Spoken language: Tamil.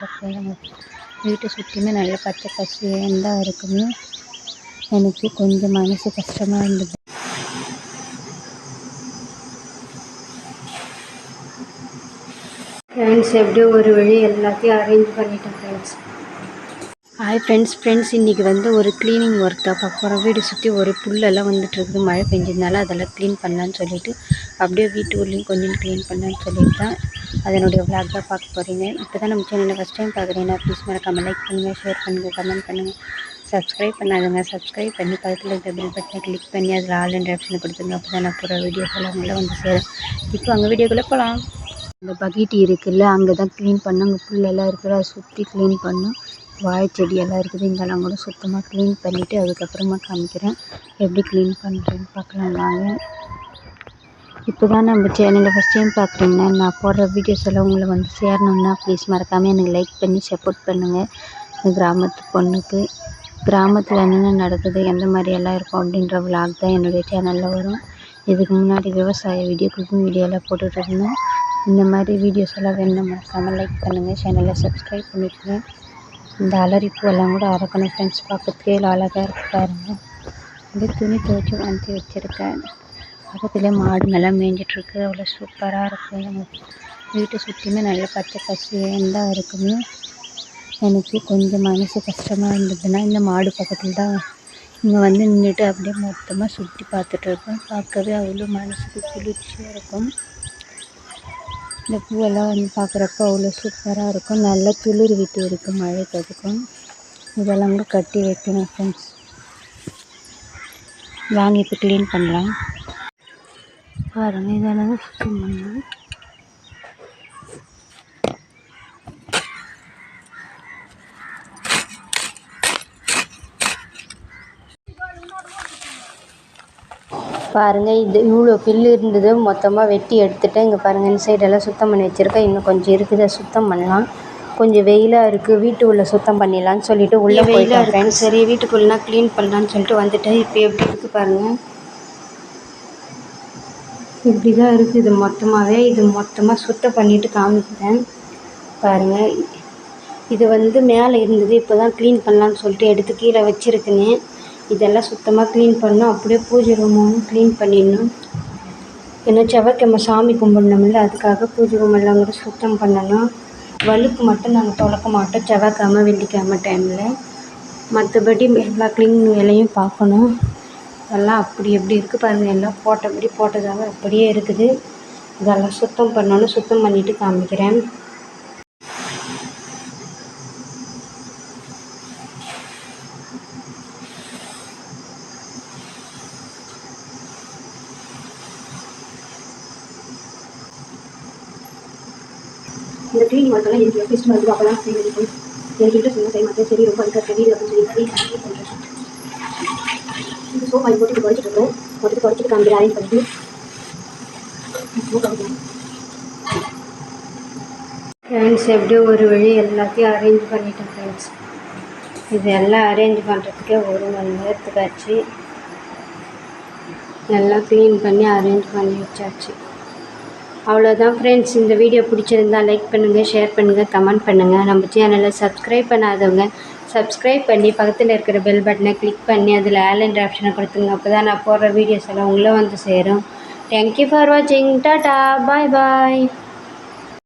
வீட்டை சுற்றியுமே நல்ல பச்சை பசேல்னு தான் இருக்குங்க எனக்கு கொஞ்சம் மனசு கஷ்டமாக இருந்தது. ஃப்ரெண்ட்ஸ் எப்படியோ ஒரு வழி எல்லாத்தையும் அரேஞ்ச் பண்ணிட்டேன் ஃப்ரெண்ட்ஸ் ஹாய் ஃப்ரெண்ட்ஸ் ஃப்ரெண்ட்ஸ் இன்றைக்கி வந்து ஒரு க்ளீனிங் ஒர்க் தான். பார்க்க போகிறோம் வீடு சுற்றி ஒரு புல்லெல்லாம் வந்துட்டு இருக்குது மழை பெஞ்சதுனால அதெல்லாம் க்ளீன் பண்ணலான்னு சொல்லிட்டு அப்படியே வீட்டு உள்ளேயும் கொஞ்சம் க்ளீன் பண்ணலான்னு சொல்லிட்டு தான் அதனுடைய விளாக் தான் பார்க்க போகிறீங்க இப்போ தான் நம்ம சேனலில் ஃபஸ்ட் டைம் பார்க்குறீங்கன்னா ப்ளீஸ் மறக்காமல் லைக் பண்ணுங்கள் ஷேர் பண்ணுங்கள் கமெண்ட் பண்ணுங்கள் சப்ஸ்கிரைப் பண்ணாதுங்க சப்ஸ்கிரைப் பண்ணி பக்கத்தில் இருக்கிற பில் பட்டனை கிளிக் பண்ணி அதில் ஆல் என்ற ஆப்ஷனை கொடுத்துங்க அப்போ தான் நான் போகிற வீடியோஸ் எல்லாம் உங்களை வந்து சேரும். இப்போ அங்கே வீடியோக்குள்ளே போகலாம் அந்த பக்கெட் இருக்குல்ல அங்கே தான் க்ளீன் பண்ணோம். அங்கே புல்லெல்லாம் இருக்குது அதை சுற்றி க்ளீன் பண்ணோம். வாழை செடியெல்லாம் இருக்குது. இங்கெல்லாம் கூட சுத்தமாக க்ளீன் பண்ணிவிட்டு அதுக்கப்புறமா காமிக்கிறேன். எப்படி க்ளீன் பண்ணுறேன்னு பார்க்கலாம். வாங்க. இப்போ தான் நம்ம சேனலில் ஃபஸ்ட் டைம் பார்க்குறீங்கன்னா நான் போடுற வீடியோஸ் எல்லாம் உங்களை வந்து சேரணுன்னா ப்ளீஸ் மறக்காமல் எனக்கு லைக் பண்ணி சப்போர்ட் பண்ணுங்கள் கிராமத்து பொண்ணுக்கு கிராமத்தில் என்னென்ன நடக்குது எந்த மாதிரி எல்லாம் இருக்கும் அப்படின்ற விளாக் தான் என்னுடைய சேனலில் வரும். இதுக்கு முன்னாடி விவசாய வீடியோ குக்கிங் வீடியோலாம் போட்டுட்ருந்தேன் இந்த மாதிரி வீடியோஸ் எல்லாம் வேணும் மறக்காமல் லைக் பண்ணுங்கள் சேனலை சப்ஸ்கிரைப் பண்ணிக்கோங்க. இந்த அலரி எல்லாம் கூட அறக்கணும் ஃப்ரெண்ட்ஸ் பார்க்கறதுக்கே அழகாக இருக்கு பாருங்கள் அப்படியே துணி துவைச்சி வாங்கி வச்சுருக்கேன். பக்கத்துலேயே மாடுங்கெல்லாம் மேய்ஞ்சிட்ருக்கு. அவ்வளோ சூப்பராக இருக்குது நம்ம வீட்டை சுற்றியுமே நல்ல பச்சை பசேல்னு தான் எனக்கு கொஞ்சம் மனசு கஷ்டமாக இருந்ததுன்னா இந்த மாடு பக்கத்தில் தான் இங்கே வந்து நின்றுட்டு அப்படியே மொத்தமாக சுற்றி பார்த்துட்டு இருப்பேன். பார்க்கவே அவ்வளோ மனசுக்கு குளிர்ச்சியாக இருக்கும். இந்த பூவெல்லாம் வந்து பார்க்குறப்ப அவ்வளோ சூப்பராக இருக்கும். நல்லா துளிர் விட்டு இருக்குது மழைக்கு அதுக்கும் இதெல்லாம் கூட கட்டி வைக்கணும் ஃப்ரெண்ட்ஸ் வாங்கி இப்போ க்ளீன் பண்ணலாம். பாருங்கள் இதெல்லாம் சுத்தம் பண்ணணும் பாருங்கள் இது இவ்வளோ புல்லு இருந்தது. மொத்தமாக வெட்டி எடுத்துட்டேன். இங்கே பாருங்கள் இந்த சைடெல்லாம் சுத்தம் பண்ணி வச்சுருக்கேன். இன்னும் கொஞ்சம் இருக்குது சுத்தம் பண்ணலாம். கொஞ்சம் வெயிலாக இருக்குது வீட்டு உள்ள சுத்தம் பண்ணிடலான்னு சொல்லிட்டு உள்ளே போயிட்டேன் ஃப்ரெண்ட்ஸ் சரி வீட்டுக்குள்ளனா க்ளீன் பண்ணலான்னு சொல்லிட்டு வந்துட்டேன். இப்போ எப்படி இருக்குது பாருங்கள் இப்படி தான் இருக்குது இது மொத்தமாகவே இது மொத்தமாக சுத்தம் பண்ணிவிட்டு காமிக்கிறேன். பாருங்கள் இது வந்து மேலே இருந்தது. இப்போ தான் க்ளீன் பண்ணலான்னு சொல்லிட்டு எடுத்து கீழே வச்சுருக்கேனே. இதெல்லாம் சுத்தமாக க்ளீன் பண்ணணும். அப்படியே பூஜை ரூமும் க்ளீன் பண்ணிடணும். ஏன்னா செவ்வாய்க்கிழமை சாமி கும்பிடணும்ல. அதுக்காக பூஜை ரூம் எல்லாம் கூட சுத்தம் பண்ணணும். வழுக்கு மட்டும் நாங்கள் துளக்க மாட்டோம். செவ்வாய்க்கிழமை வெள்ளிக்கிழமை டைமில் மற்றபடி எல்லா க்ளீன் வேலையும் பார்க்கணும். எல்லாம் அப்படி எப்படி இருக்குது பாருங்கள் எல்லாம் போட்டபடி போட்டதாக அப்படியே இருக்குது. இதெல்லாம் சுத்தம் பண்ணணும். சுத்தம் பண்ணிவிட்டு காமிக்கிறேன். இந்த க்ளீனிங் ஒர்க்கெல்லாம் எனக்கு ஃபெஸ்ட் வருது அப்போலாம் செய்ய வேண்டியது என்கிட்ட சொன்ன செய்ய மாட்டேன் சரி ரொம்ப இருக்கிற வீடு அப்படின்னு சொல்லி பண்ணுறேன். சோப் ஆகி குறைச்சிட்டு இருக்கோம். போட்டுட்டு குறைச்சிட்டு காமிக்கிற அரேஞ்ச் பண்ணிட்டு ஃப்ரெண்ட்ஸ் எப்படியோ ஒரு வழி எல்லாத்தையும் அரேஞ்ச் பண்ணிட்டேன் ஃப்ரெண்ட்ஸ் இது எல்லாம் அரேஞ்ச் பண்ணுறதுக்கே ஒரு மணி நேரத்துக்கு ஆச்சு. எல்லாம் க்ளீன் பண்ணி அரேஞ்ச் பண்ணி வச்சாச்சு. அவ்வளோதான் ஃப்ரெண்ட்ஸ் இந்த வீடியோ பிடிச்சிருந்தா லைக் பண்ணுங்கள் ஷேர் பண்ணுங்கள் கமெண்ட் பண்ணுங்கள் நம்ம சேனலை சப்ஸ்கிரைப் பண்ணாதவங்க சப்ஸ்கிரைப் பண்ணி பக்கத்தில் இருக்கிற பெல் பட்டனை கிளிக் பண்ணி அதில் ஆலண்ட் ஆப்ஷனை கொடுத்துங்க அப்போ தான் நான் போடுற வீடியோஸ் எல்லாம் உள்ளே வந்து சேரும். தேங்க்யூ ஃபார் வாட்சிங் டாட்டா பாய் பாய்